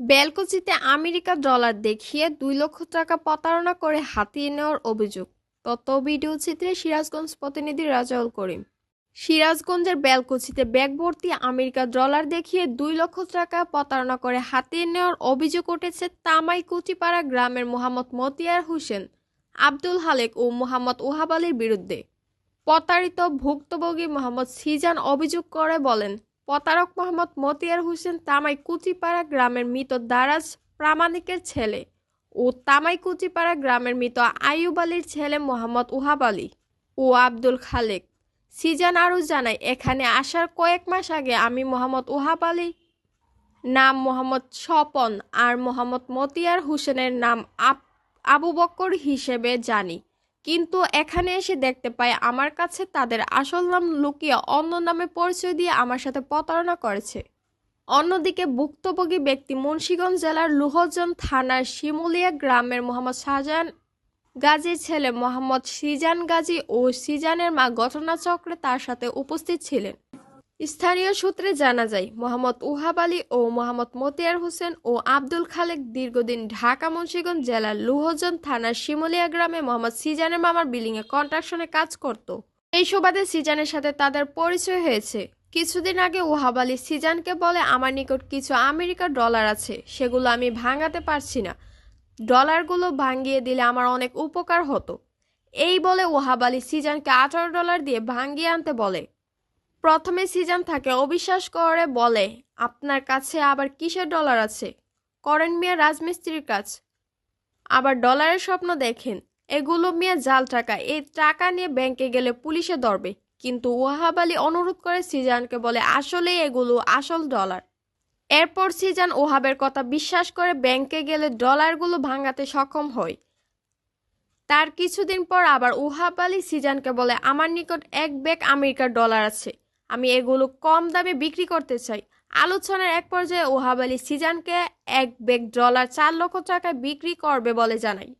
বেলকুচিতে America dollar দেখিয়ে দুই লক্ষ টাকা প্রতারণা করে হাতিয়ে নেওয়ার অভিযোগ। তথ্য ভিডিও চিত্রে সিরাজগঞ্জ প্রতিনিধি রাজাউল করিম। সিরাজগঞ্জের বেলকুচিতে ব্যাগ ভর্তি আমেরিকার ডলার দেখিয়ে দুই লক্ষ টাকা প্রতারণা করে হাতিয়ে নেওয়ার অভিযোগ উঠেছে তামাই কুচিপাড়া গ্রামের মোহাম্মদ মতিয়ার হোসেন, আব্দুল হালেক ও মোহাম্মদ ওহাব আলীর বিরুদ্ধে। প্রতারিত ভুক্তভোগী মোহাম্মদ সিজান অভিযোগ করে বলেন প্রতারক মোহাম্মদ মতিয়ার হোসেন তামাই কুচিপাড়া গ্রামের মৃত দারাজ প্রামাণিকের ছেলে ও তামাই কুচিপাড়া গ্রামের মৃত আইয়ুব আলীর ছেলে মোহাম্মদ উহাব আলী ও আব্দুল খালেক। সিজান আরও জানায়, এখানে আসার কয়েক মাস আগে আমি মোহাম্মদ উহাব আলী, নাম মোহাম্মদ স্বপন আর মোহাম্মদ মতিয়ার হোসেনের নাম আব, আবু বক্কর হিসেবে জানি। কিন্তু এখানে এসে দেখতে পাই আমার কাছে তাদের আসল নাম লুকিয়ে অন্য নামে পরিচয় দিয়ে আমার সাথে প্রতারণা করেছে। অন্যদিকে ভুক্তভোগী ব্যক্তি মুন্সীগঞ্জ জেলার লুহজন থানার শিমুলিয়া গ্রামের মোহাম্মদ শাহজাহান গাজীর ছেলে মোহাম্মদ সিজান গাজী ও সিজানের মা ঘটনাচক্রে তার সাথে উপস্থিত ছিলেন। স্থানীয় সূত্রে জানা যায়, মোহাম্মদ উহাব আলী ও মোহাম্মদ মতিয়ার হোসেন ও আব্দুল খালেক দীর্ঘদিন ঢাকা, মুন্সিগঞ্জ জেলার লুহজন থানার শিমুলিয়া গ্রামে মোহাম্মদ সিজানের মামার বিল্ডিংয়ে কন্ট্রাকশনে কাজ করত। এই সুবাদে সিজানের সাথে তাদের পরিচয় হয়েছে। কিছুদিন আগে উহাব আলী সিজানকে বলে, আমার নিকট কিছু আমেরিকার ডলার আছে, সেগুলো আমি ভাঙাতে পারছি না। ডলারগুলো ভাঙিয়ে দিলে আমার অনেক উপকার হতো। এই বলে ওহাব আলী সিজানকে আঠারো ডলার দিয়ে ভাঙিয়ে আনতে বলে। প্রথমে সিজান থাকে অবিশ্বাস করে বলে, আপনার কাছে আবার কিসের ডলার আছে? করেন মিয়া রাজমিস্ত্রির কাজ। আবার ডলারের স্বপ্ন দেখেন, এগুলো মিয়া জাল টাকা, এই টাকা নিয়ে ব্যাংকে গেলে পুলিশে ধরবে। কিন্তু ওয়াহাব আলী অনুরোধ করে সিজানকে বলে আসলে এগুলো আসল ডলার। এরপর সিজান ওহাবের কথা বিশ্বাস করে ব্যাংকে গেলে ডলারগুলো ভাঙাতে সক্ষম হয়। তার কিছুদিন পর আবার ওহাব আলী সিজানকে বলে, আমার নিকট এক ব্যাগ আমেরিকার ডলার আছে। আমি এগুলো কম দামে বিক্রি করতে চাই। আলোচনার এক পর্যায়ে ওহাব আলী সিজানকে এক ব্যাগ ডলার চার লক্ষ টাকায় বিক্রি করবে বলে জানাই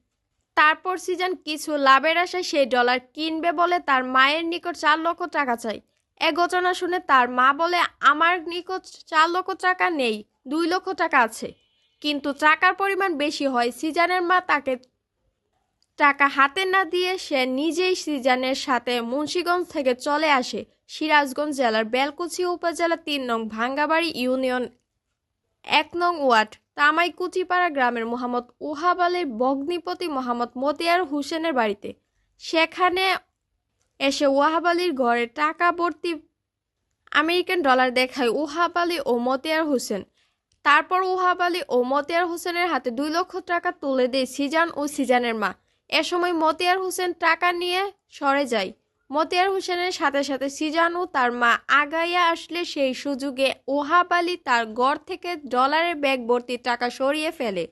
তারপর সিজান কিছু লাভের আশায় সেই ডলার কিনবে বলে তার মায়ের নিকট চার লক্ষ টাকা চাই এ ঘটনা শুনে তার মা বলে, আমার নিকট চার লক্ষ টাকা নেই, দুই লক্ষ টাকা আছে। কিন্তু টাকার পরিমাণ বেশি হয় সিজানের মা তাকে টাকা হাতে না দিয়ে সে নিজেই সিজানের সাথে মুন্সীগঞ্জ থেকে চলে আসে সিরাজগঞ্জ জেলার বেলকুচি উপজেলা তিন নং ভাঙ্গাবাড়ি ইউনিয়ন এক নং ওয়ার্ড তামাইকুচিপাড়া গ্রামের মোহাম্মদ ওহাব আলীর ভগ্নিপতি মোহাম্মদ মতিয়ার হোসেনের বাড়িতে। সেখানে এসে ওয়াহাব আলীর ঘরে টাকা ভর্তি আমেরিকান ডলার দেখায় ওহাব আলী ও মতিয়ার হোসেন। তারপর ওহাব আলী ও মতিয়ার হোসেনের হাতে দুই লক্ষ টাকা তুলে দেয় সিজান ও সিজানের মা। এ সময় মতিয়ার হোসেন টাকা নিয়ে সরে যায়। মতিয়ার হোসেনের সাথে সাথে সিজানু তার মা আগাইয়া আসলে সেই সুযোগে ওহাব আলী তার গড় থেকে ডলারের ব্যাগ ভর্তি টাকা সরিয়ে ফেলে।